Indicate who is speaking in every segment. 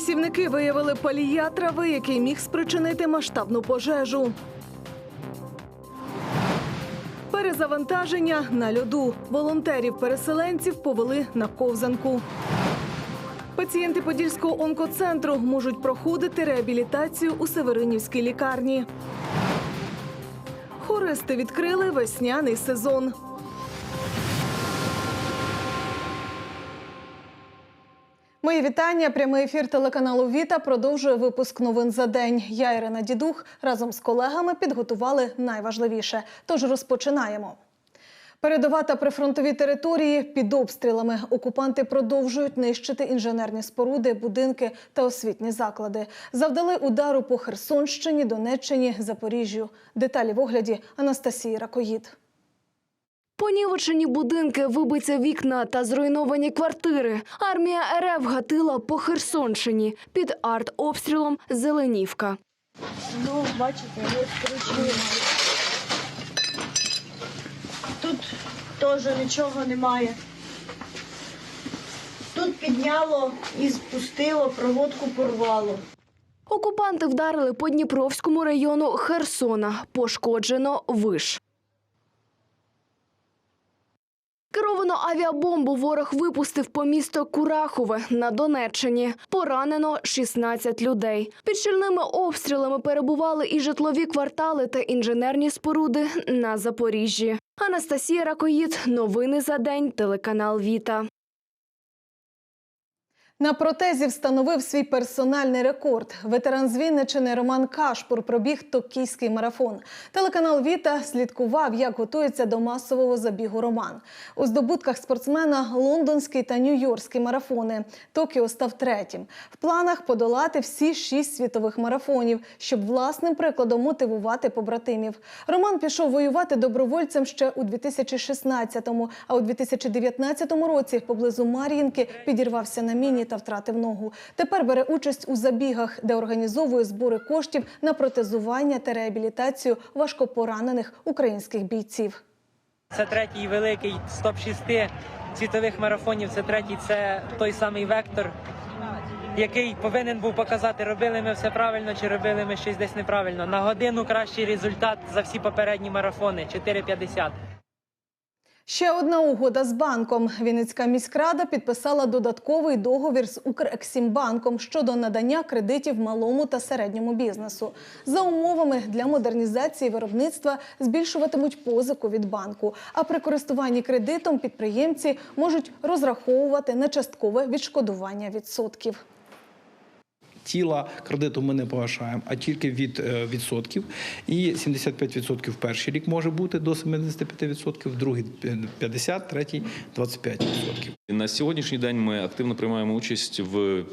Speaker 1: Лісівники виявили палія трави, який міг спричинити масштабну пожежу. Перезавантаження на льоду. Волонтерів-переселенців повели на ковзанку. Пацієнти Подільського онкоцентру можуть проходити реабілітацію у Северинівській лікарні. Хористи відкрили весняний сезон. Мої вітання. Прямий ефір телеканалу Віта продовжує випуск новин за день. Я Ірина Дідух разом з колегами підготували найважливіше. Тож розпочинаємо. Передова та прифронтові території під обстрілами. Окупанти продовжують нищити інженерні споруди, будинки та освітні заклади. Завдали удару по Херсонщині, Донеччині, Запоріжжю. Деталі в огляді Анастасії Ракоїд.
Speaker 2: Понівечені будинки, вибиті вікна та зруйновані квартири. Армія РФ гатила по Херсонщині під артобстрілом Зеленівка.
Speaker 3: Ну, бачите, коричневі. Тут теж нічого немає. Тут підняло і спустило, проводку порвало.
Speaker 2: Окупанти вдарили по Дніпровському району Херсона. Пошкоджено виш. Керовану авіабомбу ворог випустив по місто Курахове на Донеччині. Поранено 16 людей. Під щільними обстрілами перебували і житлові квартали та інженерні споруди на Запоріжжі. Анастасія Ракоїд. Новини за день. Телеканал Віта.
Speaker 1: На протезі встановив свій персональний рекорд. Ветеран з Вінничини Роман Кашпур пробіг токійський марафон. Телеканал Віта слідкував, як готується до масового забігу Роман. У здобутках спортсмена лондонський та нью-йоркський марафони. Токіо став третім. В планах подолати всі шість світових марафонів, щоб власним прикладом мотивувати побратимів. Роман пішов воювати добровольцем ще у 2016-му, а у 2019 році поблизу Мар'їнки підірвався на міні та втратив ногу. Тепер бере участь у забігах, де організовує збори коштів на протезування та реабілітацію важкопоранених українських бійців.
Speaker 4: Це третій великий з топ-6 світових марафонів. Це третій, це той самий вектор, який повинен був показати, робили ми все правильно чи робили ми щось десь неправильно. На годину кращий результат за всі попередні марафони 4,50.
Speaker 1: Ще одна угода з банком. Вінницька міськрада підписала додатковий договір з Укрексімбанком щодо надання кредитів малому та середньому бізнесу. За умовами для модернізації виробництва збільшуватимуть позику від банку. А при користуванні кредитом підприємці можуть розраховувати на часткове відшкодування відсотків.
Speaker 5: Тіла кредиту ми не погашаємо, а тільки від е, відсотків. І 75% в перший рік може бути до 75%, в другий 50%, третій 25%.
Speaker 6: На сьогоднішній день ми активно приймаємо участь в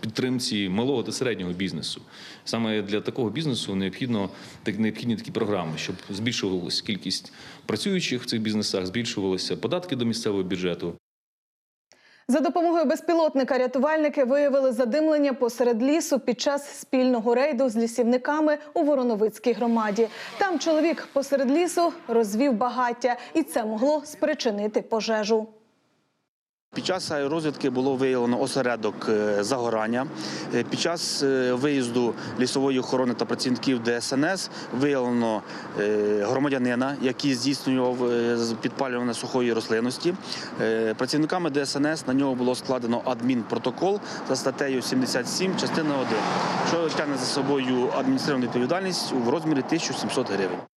Speaker 6: підтримці малого та середнього бізнесу. Саме для такого бізнесу необхідно так необхідні такі програми, щоб збільшувалася кількість працюючих в цих бізнесах, збільшувалися податки до місцевого бюджету.
Speaker 1: За допомогою безпілотника рятувальники виявили задимлення посеред лісу під час спільного рейду з лісівниками у Вороновицькій громаді. Там чоловік посеред лісу розвів багаття, і це могло спричинити пожежу.
Speaker 7: Під час розвідки було виявлено осередок е, загорання. Е, Під час е, виїзду лісової охорони та працівників ДСНС виявлено громадянина, який здійснював підпалювання сухої рослинності. Працівниками ДСНС на нього було складено адмінпротокол за статтею 77, частина 1, що тягне за собою адміністративну відповідальність в розмірі 1700 гривень.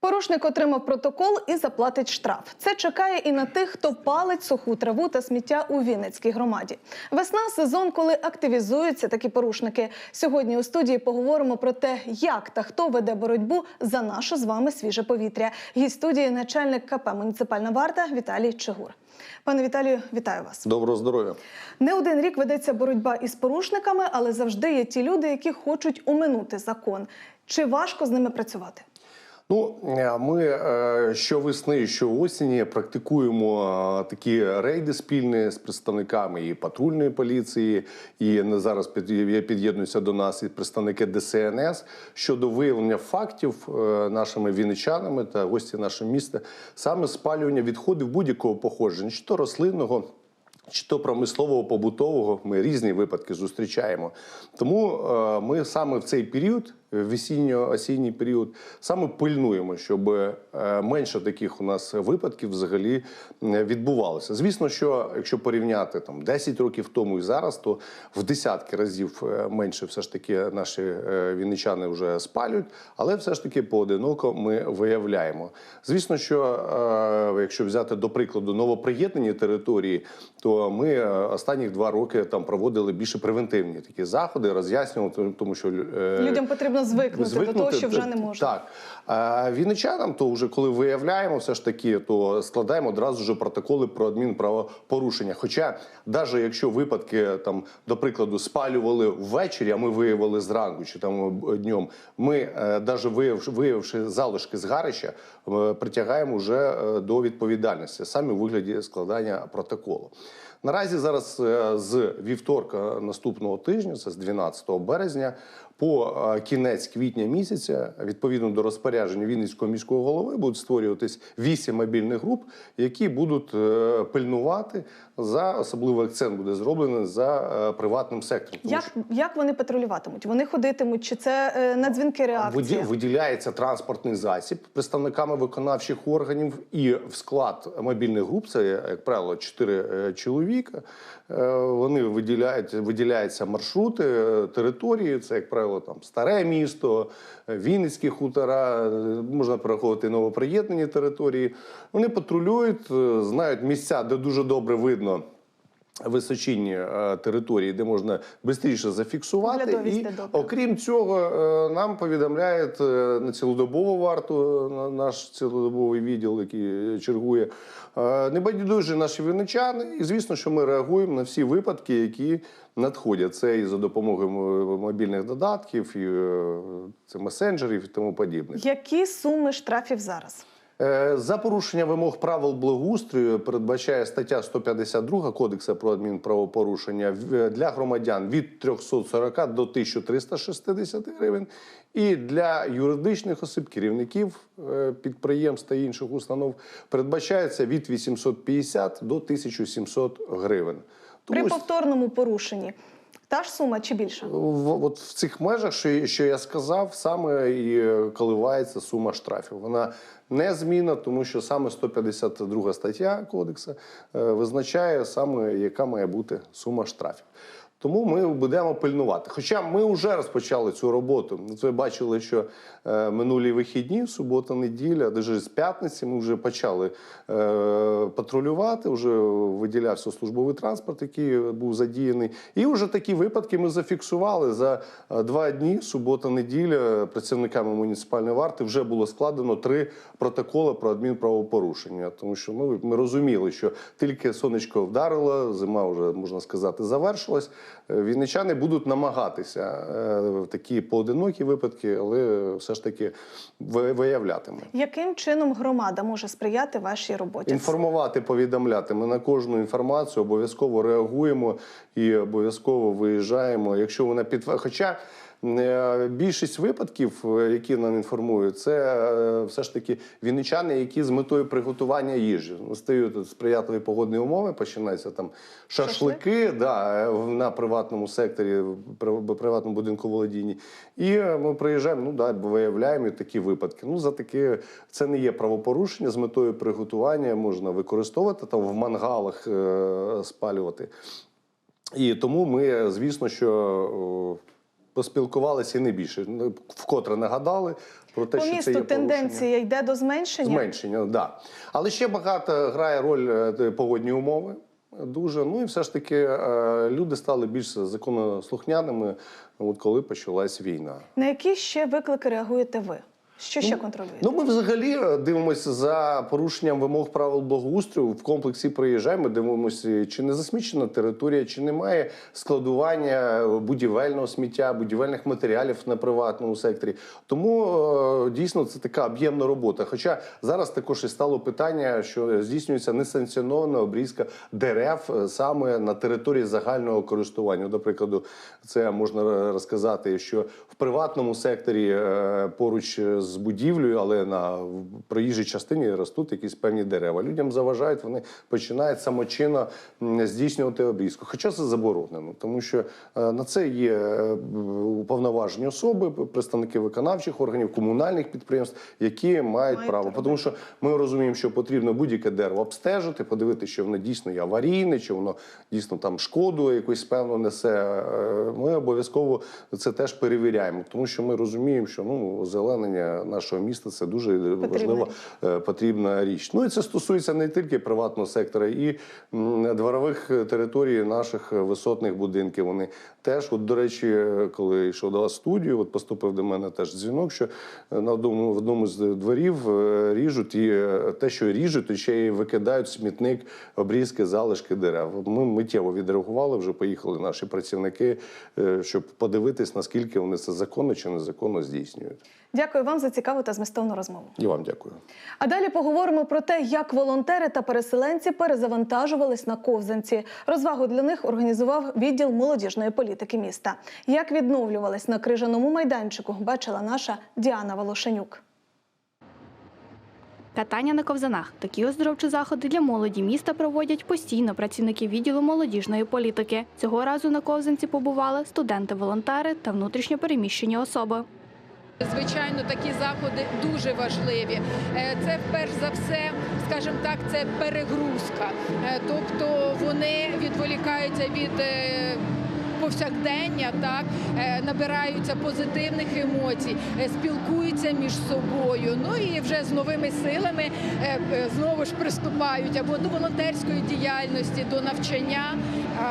Speaker 1: Порушник отримав протокол і заплатить штраф. Це чекає і на тих, хто палить суху траву та сміття у Вінницькій громаді. Весна сезон, коли активізуються такі порушники. Сьогодні у студії поговоримо про те, як та хто веде боротьбу за наше з вами свіже повітря. Гість студії начальник КП «Муніципальна варта Віталій Чигур. Пане Віталію, вітаю вас.
Speaker 8: Доброго здоров'я.
Speaker 1: Не один рік ведеться боротьба із порушниками, але завжди є ті люди, які хочуть оминути закон. Чи важко з ними працювати?
Speaker 8: Ну, е, ми е, щовесни, щоосені практикуємо е, такі рейди спільні з представниками і патрульної поліції, і зараз під'єднуються до нас і представники ДСНС щодо виявлення фактів нашими вінничанами та гості нашого міста, саме спалювання відходів будь-якого походження, чи то рослинного. чи то промислового, побутового, ми різні випадки зустрічаємо. Тому ми саме в цей період, весінньо-осінній період, саме пильнуємо, щоб е, менше таких у нас випадків взагалі е, відбувалося. Звісно, що якщо порівняти там 10 років тому і зараз, то в десятки разів е, менше все ж таки наші е, вінничани вже спалюють, але все ж таки поодиноко ми виявляємо. Звісно, що е, якщо взяти до прикладу новоприєднані території, то ми е, останніх два роки там проводили більше превентивні такі заходи, роз'яснювали, тому що е,
Speaker 1: Людям потрібно звикнути, до того, що вже не можна.
Speaker 8: Так. А вінничанам, то вже коли виявляємо все ж таки, то складаємо одразу ж протоколи про адмінправопорушення. Хоча, навіть якщо випадки там, до прикладу, спалювали ввечері, а ми виявили зранку чи там е, днем, ми навіть виявивши, виявивши залишки згарища, е, притягаємо вже е, до відповідальності саме у вигляді складання протоколу. Наразі зараз е, з вівторка наступного тижня, це з 12 березня, по кінець квітня місяця, відповідно до розпорядження Вінницького міського голови, будуть створюватись вісім мобільних груп, які будуть е, пильнувати за особливий акцент буде зроблений за е, приватним сектором. Тому
Speaker 1: Як, як вони патрулюватимуть? Вони ходитимуть, чи це е, на дзвінки реакція?
Speaker 8: Виді- Виділяється транспортний засіб представниками виконавчих органів, і в склад мобільних груп це, як правило, чотири е, чоловіка. Вони виділяють, виділяються маршрути, території. Це, як правило, там старе місто, Вінницькі хутора, можна переходити новоприєднані території. Вони патрулюють, знають місця, де дуже добре видно височинні е, території, де можна швидше зафіксувати. І окрім цього, е, нам повідомляють е, на цілодобову варту, на- наш цілодобовий відділ, який чергує. Небайдужі наші вінничани, і звісно, що ми реагуємо на всі випадки, які надходять. Це і за допомогою мобільних додатків, і це месенджерів і тому подібне.
Speaker 1: Які суми штрафів зараз?
Speaker 8: Е, За порушення вимог правил благоустрою передбачає стаття 152 Кодексу про адмінправопорушення в- для громадян від 340 до 1360 гривень. І для юридичних осіб, керівників е, підприємств та інших установ передбачається від 850 до 1700 гривень.
Speaker 1: При повторному порушенні та ж сума чи більше?
Speaker 8: в, от в цих межах, що, що я сказав, саме і е, коливається сума штрафів. Вона не зміна, тому що саме 152 стаття кодексу е, визначає саме, яка має бути сума штрафів. Тому ми будемо пильнувати. Хоча ми вже розпочали цю роботу. Ви бачили, що е, минулі вихідні, субота, неділя, навіть з п'ятниці, ми вже почали е, патрулювати. Вже виділявся службовий транспорт, який був задіяний. І вже такі випадки ми зафіксували за е, два дні, субота, неділя, працівниками муніципальної варти вже було складено три протоколи про адмінправопорушення. Тому що ну, ми розуміли, що тільки сонечко вдарило, зима вже можна сказати завершилась. Е, Вінничани будуть намагатися е, в такі поодинокі випадки, але все ж таки ви- виявлятиме.
Speaker 1: Яким чином громада може сприяти вашій роботі?
Speaker 8: Інформувати, повідомляти. Ми на кожну інформацію обов'язково реагуємо і обов'язково виїжджаємо. Якщо вона підтверджує. Хоча більшість випадків, е, які нам інформують, це е, все ж таки вінничани, які з метою приготування їжі стають сприятливі погодні умови, починаються там шашлики, да, е, на приватному секторі, при приватному будинку володінні. І е, ми приїжджаємо, ну да, виявляємо такі випадки. Ну за таке це не є правопорушення з метою приготування, можна використовувати там в мангалах е, спалювати. І тому ми, звісно, що поспілкувалися і не більше. Ну, Вкотре нагадали про те,
Speaker 1: По
Speaker 8: що це є
Speaker 1: тенденція порушення. йде до зменшення.
Speaker 8: Зменшення, так. Да. Але ще багато грає роль е, погодні умови. Дуже. Ну і все ж таки е, люди стали більш законослухняними, от коли почалась війна.
Speaker 1: На які ще виклики реагуєте ви? Що ще контролюєте?
Speaker 8: Ну, ми взагалі е, дивимося за порушенням вимог правил благоустрою. В комплексі приїжджаємо, дивимося, чи не засмічена територія, чи немає складування е, будівельного сміття, будівельних матеріалів на приватному секторі. Тому е, дійсно це така об'ємна робота. Хоча зараз також і стало питання, що здійснюється несанкціонована обрізка дерев саме на території загального користування. До прикладу, це можна розказати, що в приватному секторі поруч з з будівлею, але на проїжджій частині ростуть якісь певні дерева. Людям заважають, вони починають самочинно здійснювати обрізку. Хоча це заборонено, тому що е, на це є е, уповноважені особи, представники виконавчих органів, комунальних підприємств, які мають право.
Speaker 1: право.
Speaker 8: Тому що ми розуміємо, що потрібно будь-яке дерево обстежити, подивитися, що воно дійсно є аварійне, чи воно дійсно там шкоду якусь певно несе. Е, Ми обов'язково це теж перевіряємо, тому що ми розуміємо, що ну озеленення нашого міста це дуже важлива е, потрібна річ. Ну і це стосується не тільки приватного сектора, і дворових територій наших висотних будинків. Вони теж, от до речі, коли йшов до студію, от поступив до мене теж дзвінок, що на одному в одному з дворів е, ріжуть і е, те, що ріжуть, то ще й викидають в смітник обрізки, залишки дерев. Ми миттєво відреагували, вже поїхали наші працівники, е, щоб подивитись, наскільки вони це законно чи незаконно здійснюють.
Speaker 1: Дякую вам за цікаву та змістовну розмову.
Speaker 8: І вам дякую.
Speaker 1: А далі поговоримо про те, як волонтери та переселенці перезавантажувались на ковзанці. Розвагу для них організував відділ молодіжної політики міста. Як відновлювались на крижаному майданчику, бачила наша Діана Волошенюк.
Speaker 9: Катання на ковзанах. Такі оздоровчі заходи для молоді міста проводять постійно працівники відділу молодіжної політики. Цього разу на ковзанці побували студенти-волонтери та внутрішньо переміщені особи.
Speaker 10: Звичайно, такі заходи дуже важливі. Е, Це перш за все, скажімо так, це перегрузка. Е, Тобто вони відволікаються від е, повсякдення, так е, набираються позитивних емоцій, е, спілкуються між собою. Ну і вже з новими силами е, знову ж приступають або до волонтерської діяльності, до навчання,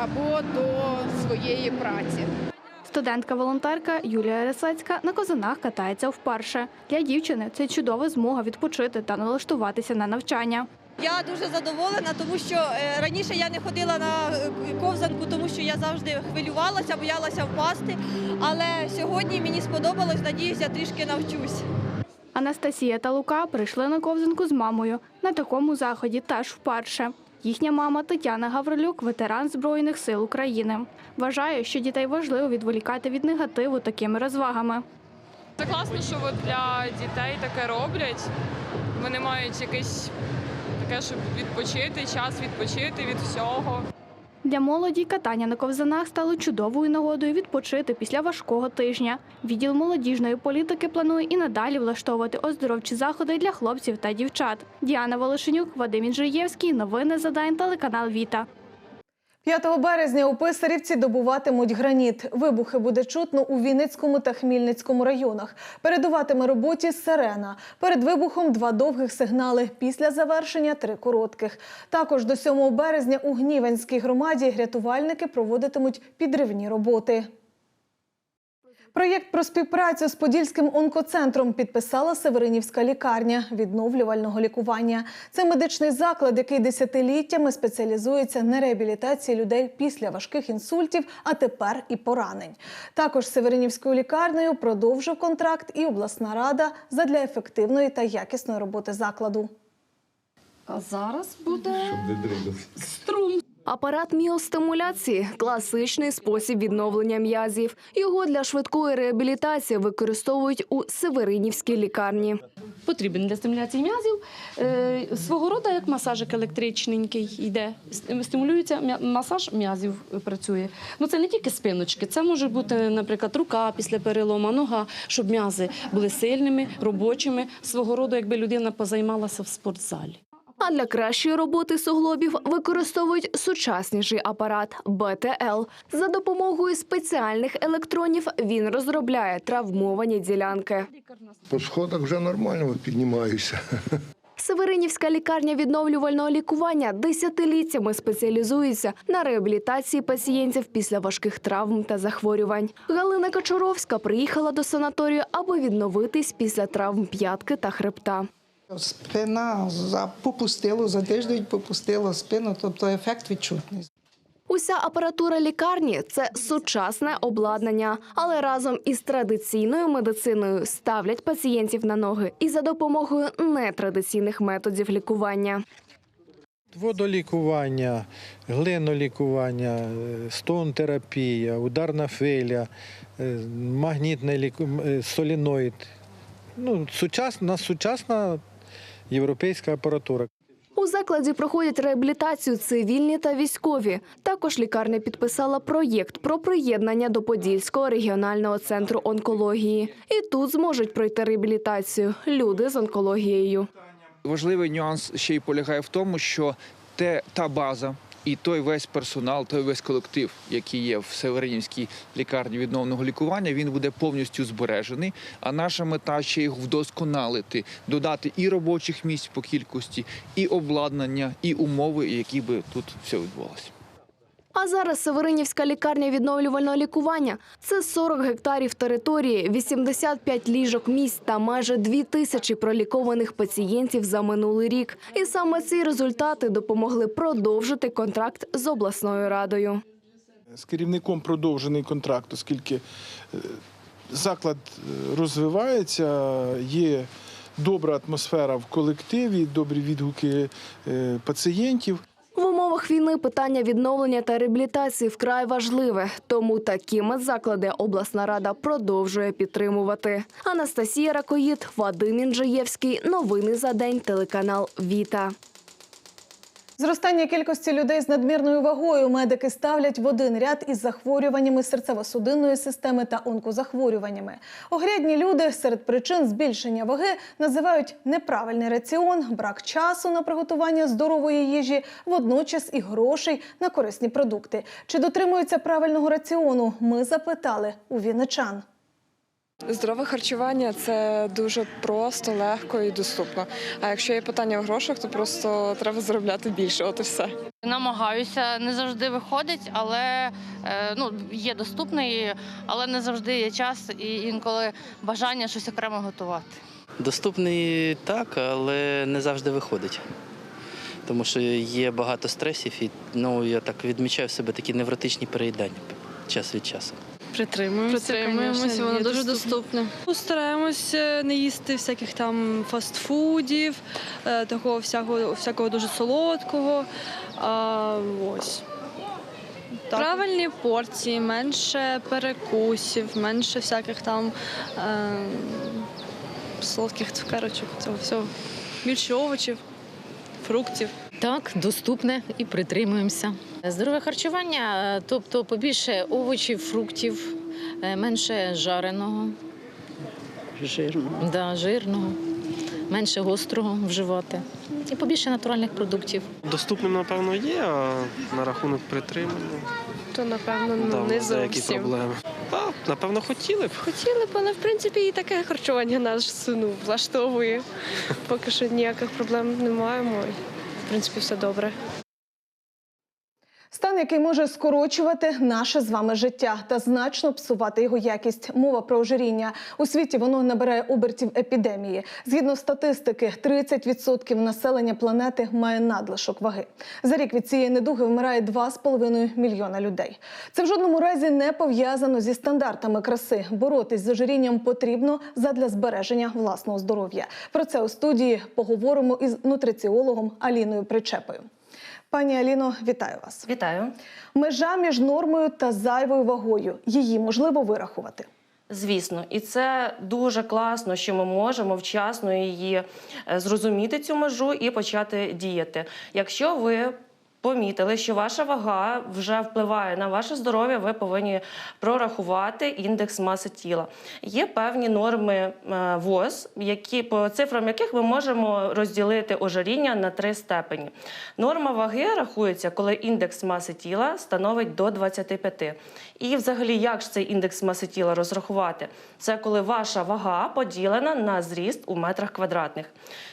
Speaker 10: або до своєї праці.
Speaker 9: Студентка-волонтерка Юлія Рисецька на ковзанах катається вперше. Для дівчини це чудова змога відпочити та налаштуватися на навчання.
Speaker 11: Я дуже задоволена, тому що е, раніше я не ходила на е, ковзанку, тому що я завжди хвилювалася, боялася впасти. Але сьогодні мені сподобалось, надіюся, я трішки навчусь.
Speaker 9: Анастасія та Лука прийшли на ковзанку з мамою. На такому заході теж вперше. Їхня мама Тетяна Гаврилюк, ветеран Збройних сил України. Вважає, що дітей важливо відволікати від негативу такими розвагами.
Speaker 12: Це класно, що для дітей таке роблять. Вони мають якесь таке, щоб відпочити, час відпочити від всього.
Speaker 9: Для молоді катання на ковзанах стало чудовою нагодою відпочити після важкого тижня. Відділ молодіжної політики планує і надалі влаштовувати оздоровчі заходи для хлопців та дівчат. Діана Волошенюк, Вадим Інжиєвський. Новини за. Телеканал Віта.
Speaker 1: 5 березня у Писарівці добуватимуть граніт. Вибухи буде чутно у Вінницькому та Хмільницькому районах. Передуватиме роботі сирена. Перед вибухом два довгих сигнали. Після завершення три коротких. Також до 7 березня у Гнівенській громаді рятувальники проводитимуть підривні роботи. Проєкт про співпрацю з Подільським онкоцентром підписала Северинівська лікарня відновлювального лікування. Це медичний заклад, який десятиліттями спеціалізується на реабілітації людей після важких інсультів, а тепер і поранень. Також Северинівською лікарнею продовжив контракт і обласна рада задля ефективної та якісної роботи закладу.
Speaker 13: А зараз буде струм.
Speaker 2: Апарат міостимуляції класичний спосіб відновлення м'язів. Його для швидкої реабілітації використовують у Северинівській лікарні.
Speaker 13: Потрібен для стимуляції м'язів. Е, свого роду як масажик електричненький йде. Стимулюється масаж м'язів працює. Ну це не тільки спиночки, це може бути, наприклад, рука після перелома, нога, щоб м'язи були сильними, робочими. Свого роду, якби людина позаймалася в спортзалі.
Speaker 2: А для кращої роботи суглобів використовують сучасніший апарат БТЛ. За допомогою спеціальних електронів він розробляє травмовані ділянки.
Speaker 14: По сходах вже нормально піднімаюся.
Speaker 2: Северинівська лікарня відновлювального лікування десятиліттями спеціалізується на реабілітації пацієнтів після важких травм та захворювань. Галина Качуровська приїхала до санаторію, аби відновитись після травм п'ятки та хребта.
Speaker 15: Спина за- попустило, за тиждень попустило спину, тобто ефект відчутний.
Speaker 2: Уся апаратура лікарні це сучасне обладнання, але разом із традиційною медициною ставлять пацієнтів на ноги і за допомогою нетрадиційних методів лікування.
Speaker 16: Водолікування, глинолікування, е, стон-терапія, ударна филя, е, магнітне ліку... е, соліноїд. Ну, сучасна, сучасна європейська апаратура.
Speaker 2: У закладі проходять реабілітацію цивільні та військові. Також лікарня підписала проєкт про приєднання до Подільського регіонального центру онкології. І тут зможуть пройти реабілітацію люди з онкологією.
Speaker 17: Важливий нюанс ще й полягає в тому, що те, та база і той весь персонал, той весь колектив, який є в Северинівській лікарні відновного лікування, він буде повністю збережений. А наша мета ще їх вдосконалити, додати і робочих місць по кількості, і обладнання, і умови, які би тут все відбулося.
Speaker 2: А зараз Северинівська лікарня відновлювального лікування – це 40 гектарів території, 85 ліжок місць та майже 2 тисячі пролікованих пацієнтів за минулий рік. І саме ці результати допомогли продовжити контракт з обласною радою.
Speaker 18: з керівником продовжений контракт, оскільки е, заклад е, розвивається, є добра атмосфера в колективі, добрі відгуки е, пацієнтів.
Speaker 2: Умовах війни питання відновлення та реабілітації вкрай важливе, тому такі медзаклади обласна рада продовжує підтримувати. Анастасія Ракоїд, Вадим Інжиєвський. Новини за день. Телеканал Віта.
Speaker 1: Зростання кількості людей з надмірною вагою медики ставлять в один ряд із захворюваннями серцево-судинної системи та онкозахворюваннями. Огрядні люди серед причин збільшення ваги називають неправильний раціон, брак часу на приготування здорової їжі, водночас і грошей на корисні продукти. Чи дотримуються правильного раціону? Ми запитали у вінничан.
Speaker 19: Здорове харчування це дуже просто, легко і доступно. А якщо є питання в грошах, то просто треба заробляти більше. От і все.
Speaker 20: Намагаюся, не завжди виходить, але е, ну, є доступний, але не завжди є час і інколи бажання щось окремо готувати.
Speaker 21: Доступний так, але не завжди виходить. Тому що є багато стресів, і ну, я так відмічаю в себе такі невротичні переїдання час від часу.
Speaker 22: Притримуємося,
Speaker 23: Притримуємося,
Speaker 22: конечно,
Speaker 23: воно
Speaker 22: є
Speaker 23: дуже
Speaker 22: доступне.
Speaker 23: доступне. Стараємося не їсти всяких там фастфудів, е, такого всякого, всякого дуже солодкого. А, ось. Правильні порції, менше перекусів, менше всяких там е, солодких цукерочок, цього всього. Більше овочів, фруктів.
Speaker 24: Так, доступне і притримуємося. Здорове харчування, е, тобто побільше овочів, фруктів, е, менше жареного,
Speaker 21: Жирно.
Speaker 24: да, жирного, менше гострого вживати і побільше натуральних продуктів.
Speaker 25: Доступним, напевно, є, а на рахунок притримання.
Speaker 22: То напевно
Speaker 25: да,
Speaker 22: не
Speaker 25: деякі
Speaker 22: зовсім.
Speaker 25: проблеми. Так, напевно, хотіли б.
Speaker 22: Хотіли б, але в принципі і таке харчування нас ну, влаштовує. Поки що ніяких проблем не маємо. Принципі, все добре.
Speaker 1: Стан, який може скорочувати наше з вами життя та значно псувати його якість. Мова про ожиріння у світі воно набирає обертів епідемії. Згідно статистики, 30% населення планети має надлишок ваги. За рік від цієї недуги вмирає 2,5 мільйона людей. Це в жодному разі не пов'язано зі стандартами краси. Боротись з ожирінням потрібно задля збереження власного здоров'я. Про це у студії поговоримо із нутриціологом Аліною Причепою. Пані Аліно, вітаю вас.
Speaker 26: Вітаю.
Speaker 1: Межа між нормою та зайвою вагою. Її можливо вирахувати.
Speaker 26: Звісно, і це дуже класно, що ми можемо вчасно її е, зрозуміти цю межу і почати діяти. Якщо ви помітили, що ваша вага вже впливає на ваше здоров'я, ви повинні прорахувати індекс маси тіла. Є певні норми е, ВОЗ, які по цифрам яких ми можемо розділити ожиріння на три степені. Норма ваги рахується, коли індекс маси тіла становить до 25. І взагалі, як ж цей індекс маси тіла розрахувати? Це коли ваша вага поділена на зріст у метрах квадратних.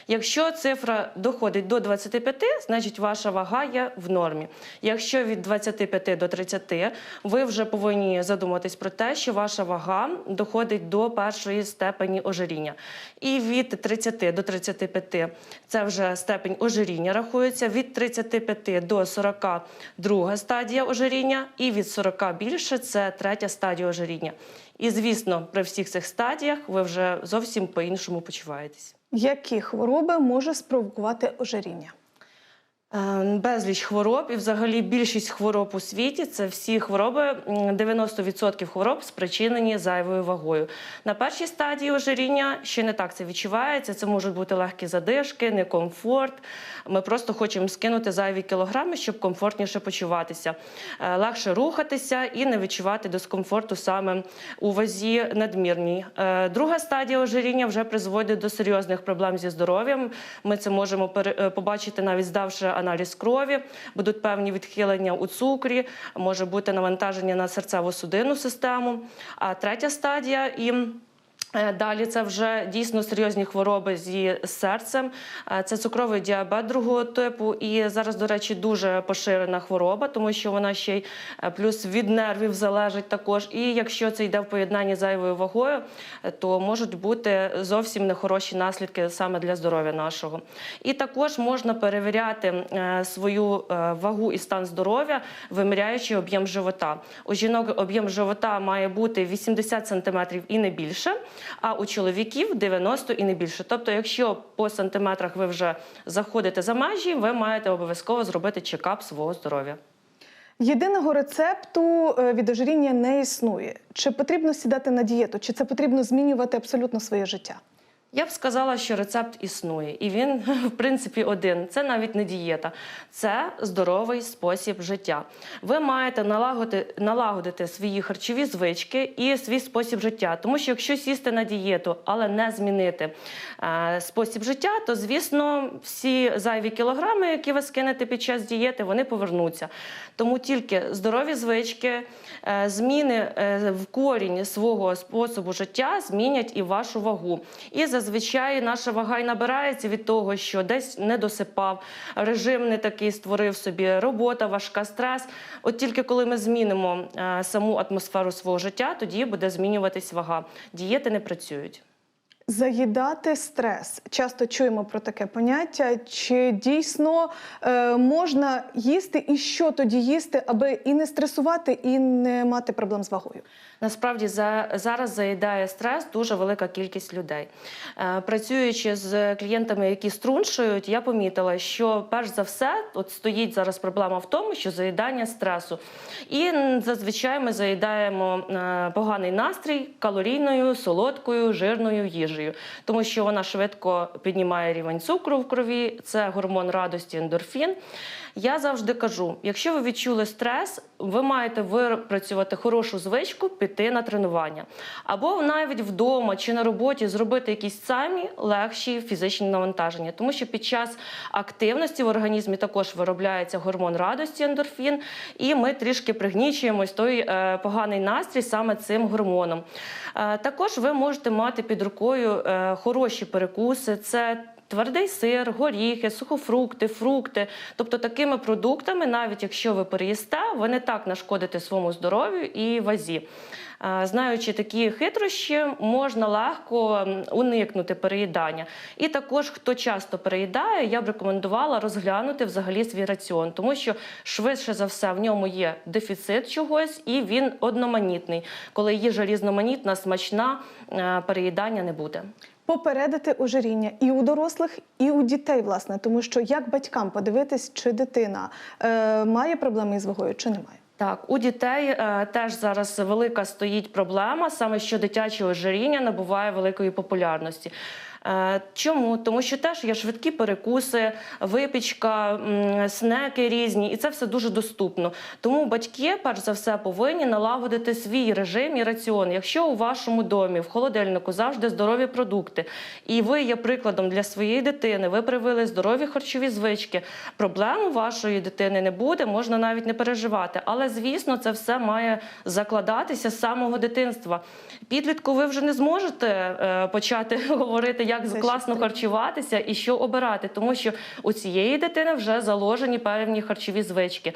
Speaker 26: Якщо цифра доходить до 25, значить ваша вага є в нормі. Якщо від 25 до 30, ви вже повинні задуматись про те, що ваша вага доходить до першої степені ожиріння. І від 30 до 35 це вже степень ожиріння рахується. Від 35 до 40 друга стадія ожиріння, і від 40 більше це третя стадія ожиріння. І звісно, при всіх цих стадіях ви вже зовсім по-іншому почуваєтесь.
Speaker 1: Які хвороби може спровокувати ожиріння?
Speaker 26: Е, Безліч хвороб і взагалі більшість хвороб у світі це всі хвороби, 90% хвороб спричинені зайвою вагою. На першій стадії ожиріння ще не так це відчувається. Це можуть бути легкі задишки, некомфорт. Ми просто хочемо скинути зайві кілограми, щоб комфортніше почуватися, е, легше рухатися і не відчувати дискомфорту саме у вазі надмірній. Е, Друга стадія ожиріння вже призводить до серйозних проблем зі здоров'ям. Ми це можемо побачити навіть здавши аналіз крові. Будуть певні відхилення у цукрі, може бути навантаження на серцево-судинну систему. А третя стадія і Далі це вже дійсно серйозні хвороби зі серцем. Е, Це цукровий діабет другого типу. І зараз, до речі, дуже поширена хвороба, тому що вона ще й е, плюс від нервів залежить також. І якщо це йде в поєднанні з зайвою вагою, е, то можуть бути зовсім нехороші наслідки саме для здоров'я нашого. І також можна перевіряти е, свою е, вагу і стан здоров'я, виміряючи об'єм живота. У жінок об'єм живота має бути 80 см і не більше, а у чоловіків 90 і не більше. Тобто, якщо по сантиметрах ви вже заходите за межі, ви маєте обов'язково зробити чекап свого здоров'я.
Speaker 1: Єдиного рецепту е, від ожиріння не існує. Чи потрібно сідати на дієту, чи це потрібно змінювати абсолютно своє життя?
Speaker 26: Я б сказала, що рецепт існує, і він, в принципі, один. Це навіть не дієта, це здоровий спосіб життя. Ви маєте налагодити, налагодити свої харчові звички і свій спосіб життя. Тому що якщо сісти на дієту, але не змінити е, спосіб життя, то звісно всі зайві кілограми, які ви скинете під час дієти, вони повернуться. Тому тільки здорові звички, е, зміни е, в корінь свого способу життя змінять і вашу вагу. І зазвичай наша вага й набирається від того, що десь не досипав, режим не такий створив собі, робота важка, стрес. От тільки коли ми змінимо е, саму атмосферу свого життя, тоді буде змінюватись вага. Дієти не працюють.
Speaker 1: Заїдати стрес. Часто чуємо про таке поняття. Чи дійсно е, можна їсти і що тоді їсти, аби і не стресувати, і не мати проблем з вагою?
Speaker 26: Насправді за зараз заїдає стрес дуже велика кількість людей. Е, Працюючи з клієнтами, які струншують, я помітила, що перш за все от стоїть зараз проблема в тому, що заїдання стресу. І зазвичай ми заїдаємо е, поганий настрій калорійною, солодкою, жирною їжею, тому що вона швидко піднімає рівень цукру в крові, це гормон радості ендорфін. Я завжди кажу: якщо ви відчули стрес, ви маєте випрацювати хорошу звичку піти на тренування. Або навіть вдома чи на роботі зробити якісь самі легші фізичні навантаження. Тому що під час активності в організмі також виробляється гормон радості ендорфін, і ми трішки пригнічуємось той е, поганий настрій саме цим гормоном. Е, також ви можете мати під рукою е, хороші перекуси. Це Твердий сир, горіхи, сухофрукти, фрукти. Тобто такими продуктами, навіть якщо ви переїсте, ви не так нашкодите своєму здоров'ю і вазі. Знаючи такі хитрощі, можна легко уникнути переїдання. І також, хто часто переїдає, я б рекомендувала розглянути взагалі свій раціон, тому що швидше за все в ньому є дефіцит чогось і він одноманітний. Коли їжа різноманітна, смачна, е, переїдання не буде.
Speaker 1: Попередити ожиріння і у дорослих, і у дітей, власне, тому що як батькам подивитись, чи дитина е, має проблеми із вагою, чи немає.
Speaker 26: Так, у дітей е, теж зараз велика стоїть проблема, саме що дитяче ожиріння набуває великої популярності. Е, Чому? Тому що теж є швидкі перекуси, випічка, снеки різні, і це все дуже доступно. Тому батьки, перш за все, повинні налагодити свій режим і раціон. Якщо у вашому домі в холодильнику завжди здорові продукти, і ви є прикладом для своєї дитини, ви привили здорові харчові звички, проблем вашої дитини не буде, можна навіть не переживати. Але звісно, це все має закладатися з самого дитинства. Підлітку ви вже не зможете е, почати говорити, як
Speaker 1: Це
Speaker 26: класно харчуватися і що обирати, тому що у цієї дитини вже заложені певні харчові звички.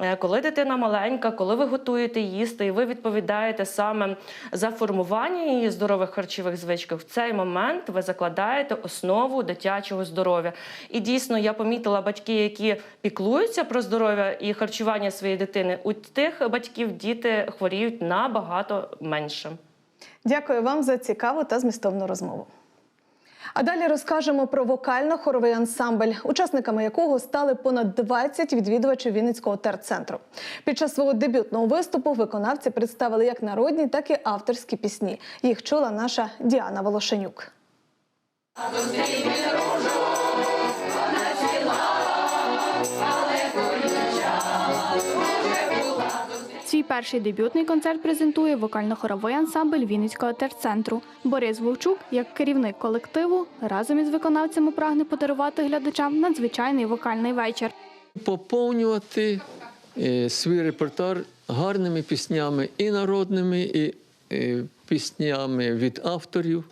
Speaker 26: Е, Коли дитина маленька, коли ви готуєте їсти, і ви відповідаєте саме за формування її здорових харчових звичок, в цей момент ви закладаєте основу дитячого здоров'я. І дійсно я помітила батьки, які піклуються про здоров'я і харчування своєї дитини. У тих батьків діти хворіють набагато менше.
Speaker 1: Дякую вам за цікаву та змістовну розмову. А далі розкажемо про вокально-хоровий ансамбль, учасниками якого стали понад 20 відвідувачів Вінницького терцентру. Під час свого дебютного виступу виконавці представили як народні, так і авторські пісні. Їх чула наша Діана Волошенюк.
Speaker 9: Перший дебютний концерт презентує вокально-хоровий ансамбль Вінницького терцентру. Борис Вовчук, як керівник колективу, разом із виконавцями прагне подарувати глядачам надзвичайний вокальний вечір.
Speaker 27: поповнювати е, свій репертуар гарними піснями і народними, і е, піснями від авторів.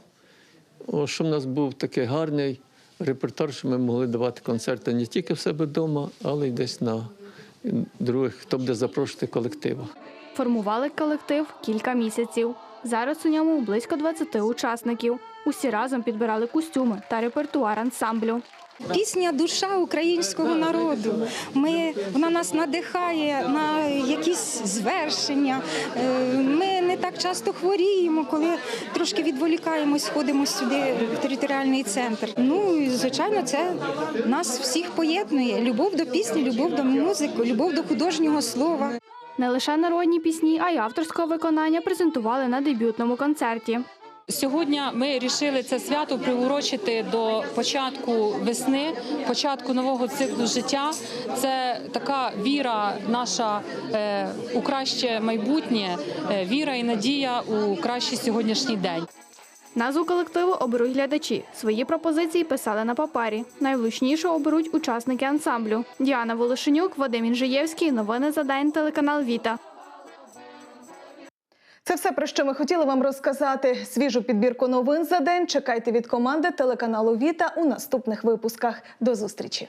Speaker 27: О, щоб в нас був такий гарний репертуар, що ми могли давати концерти не тільки в себе вдома, але й десь на других, хто буде запрошувати колективу.
Speaker 9: Формували колектив кілька місяців. Зараз у ньому близько 20 учасників. Усі разом підбирали костюми та репертуар ансамблю.
Speaker 28: Пісня душа українського народу. Ми, вона нас надихає на якісь звершення. Е, Ми не так часто хворіємо, коли трошки відволікаємось, ходимо сюди в територіальний центр. Ну і звичайно, це нас всіх поєднує. Любов до пісні, любов до музики, любов до художнього слова.
Speaker 9: Не лише народні пісні, а й авторського виконання презентували на дебютному концерті.
Speaker 29: Сьогодні ми вирішили це свято приурочити до початку весни, початку нового циклу життя. Це така віра наша е, у краще майбутнє, е, віра і надія у кращий сьогоднішній день.
Speaker 9: Назву колективу оберуть глядачі. Свої пропозиції писали на папері. Найвлучніше оберуть учасники ансамблю. Діана Волошенюк, Вадим Інжиєвський. Новини за день. Телеканал Віта.
Speaker 1: Це все про що ми хотіли вам розказати. Свіжу підбірку новин за день чекайте від команди телеканалу Віта у наступних випусках. До зустрічі.